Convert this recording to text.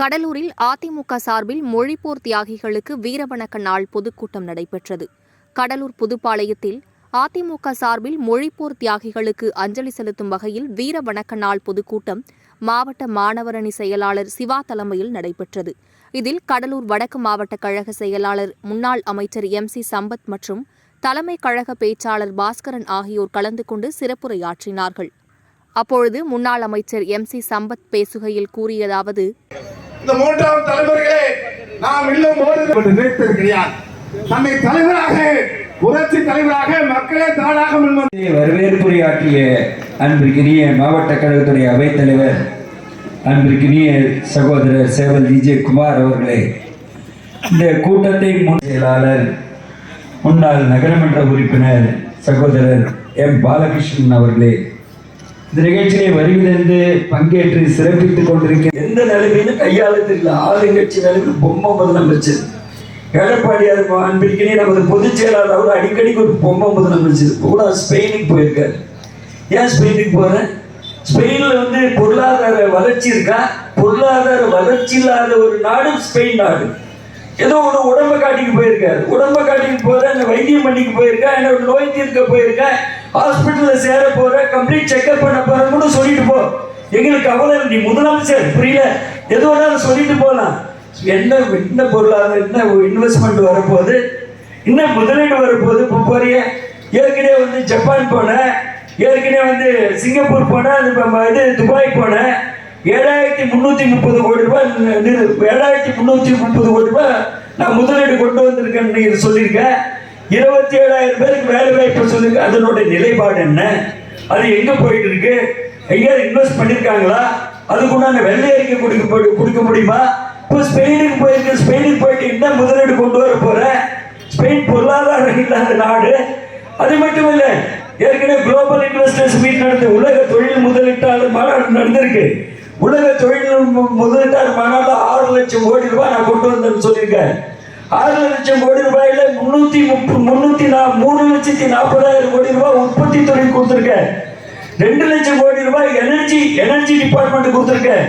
கடலூரில் அதிமுக சார்பில் மொழிப்போர் தியாகிகளுக்கு வீரவணக்க நாள் பொதுக்கூட்டம் நடைபெற்றது. கடலூர் புதுப்பாளையத்தில் அதிமுக சார்பில் மொழிப்போர் தியாகிகளுக்கு அஞ்சலி செலுத்தும் வகையில் வீரவணக்க நாள் பொதுக்கூட்டம் மாவட்ட மாணவரணி செயலாளர் சிவா தலைமையில் நடைபெற்றது. இதில் கடலூர் வடக்கு மாவட்ட கழக செயலாளர் முன்னாள் அமைச்சர் எம் சி சம்பத் மற்றும் தலைமை கழக பேச்சாளர் பாஸ்கரன் ஆகியோர் கலந்து கொண்டு சிறப்புரையாற்றினார்கள். அப்பொழுது முன்னாள் அமைச்சர் எம் சி சம்பத் பேசுகையில் கூறியதாவது இந்த மூன்றாம் தலைவர்களே நாம் இன்னும் போது நினைத்தது கிடையாது நம்மை தலைவராக புரட்சி தலைவராக மக்களே தானாக முன்வந்து வரவேற்புரையாற்றிய அன்பிற்கினிய மாவட்ட கழகத்துடைய அவைத்தலைவர் அன்பிற்கினிய சகோதரர் சேவல் விஜய் குமார் அவர்களே இந்த கூட்டத்தை முன் செயலாளர் முன்னாள் நகரமன்ற உறுப்பினர் சகோதரர் எம் பாலகிருஷ்ணன் அவர்களே இந்த நிகழ்ச்சியை வருகிறது பங்கேற்று சிறப்பித்துக் கொண்டிருக்க எந்த நிலைமையிலும் கையாள தெரியல. ஆளுங்கட்சி நிலைமையில் பொம்மை முதலமைச்சர் எடப்பாடியார் அன்பிற்கினே நமது பொதுச் செயலாளர் அவர் அடிக்கடிக்கு ஒரு பொம்மை முதலமைச்சர் கூட ஸ்பெயினுக்கு போயிருக்காரு. ஏன் ஸ்பெயினுக்கு போறேன் ஸ்பெயின்ல வந்து பொருளாதார வளர்ச்சி இருக்கா? பொருளாதார வளர்ச்சி இல்லாத ஒரு நாடும் ஸ்பெயின் நாடு. ஏதோ ஒரு உடம்ப காட்டிக்கு போயிருக்காரு. உடம்ப காட்டிக்கு போறேன் இந்த வைத்தியம் பண்ணிக்கு போயிருக்கேன் என்னோட நோய் தீர்க்க போயிருக்கேன் ஹாஸ்பிட்டல்ல சேர போற கம்ப்ளீட் செக்அப் பண்ண போறேன் கூட சொல்லிட்டு போ. எங்களுக்கு கவலை இல்லை. நீ முதலமைச்சர் புரியல? எது வேணாலும் சொல்லிட்டு போகலாம் என்ன என்ன பொருளாதாரம் என்ன இன்வெஸ்ட்மெண்ட் வரப்போகுது? இன்னும் முதலீடு வரப்போகுது? இப்போ போறிய. ஏற்கனவே வந்து ஜப்பான் போனேன் ஏற்கனவே வந்து சிங்கப்பூர் போனேன் அது இது துபாய் போனேன் ஏழாயிரத்தி முந்நூற்றி முப்பது கோடி ரூபாய் ஏழாயிரத்தி முந்நூற்றி முப்பது கோடி ரூபாய் நான் முதலீடு கொண்டு வந்திருக்கேன்னு நீங்க சொல்லியிருக்கேன் இருபத்தி ஏழாயிரம் பேருக்கு வேலை வாய்ப்பு சொல்லியிருக்கேன் அதனுடைய நிலைப்பாடு என்ன? அது எங்க போயிட்டு இருக்கு? எங்கேயாவது இன்வெஸ்ட் பண்ணியிருக்காங்களா அதுக்குண்டான வெள்ளை அறிக்கை கொடுக்க கொடுக்க முடியுமா? இப்போ ஸ்பெயினுக்கு போயிருக்கு. ஸ்பெயினுக்கு போயிட்டு என்ன முதலீடு கொண்டு வர போற? ஸ்பெயின் பொருளாதாரம் இல்லாத நாடு. அது மட்டும் இல்ல ஏற்கனவே குளோபல் இன்வெஸ்டர்ஸ் மீட் நடந்து உலக தொழில் முதலீட்டாளர் மாநாடு நடந்திருக்கு. உலக தொழில் முதலீட்டாளர் மாநாடு ஆறு லட்சம் கோடி ரூபாய் நான் கொண்டு வந்தேன்னு சொல்லியிருக்கேன் ஆறு லட்சம் கோடி ரூபாயில முன்னூத்தி முப்பது முன்னூத்தி நா மூணு லட்சத்தி நாற்பதாயிரம் கோடி ரூபாய் உற்பத்தி துறை கொடுத்துருக்கேன். ரெண்டு லட்சம் கோடி ரூபாய் எனர்ஜி எனர்ஜி டிபார்ட்மெண்ட் கொடுத்துருக்கேன்.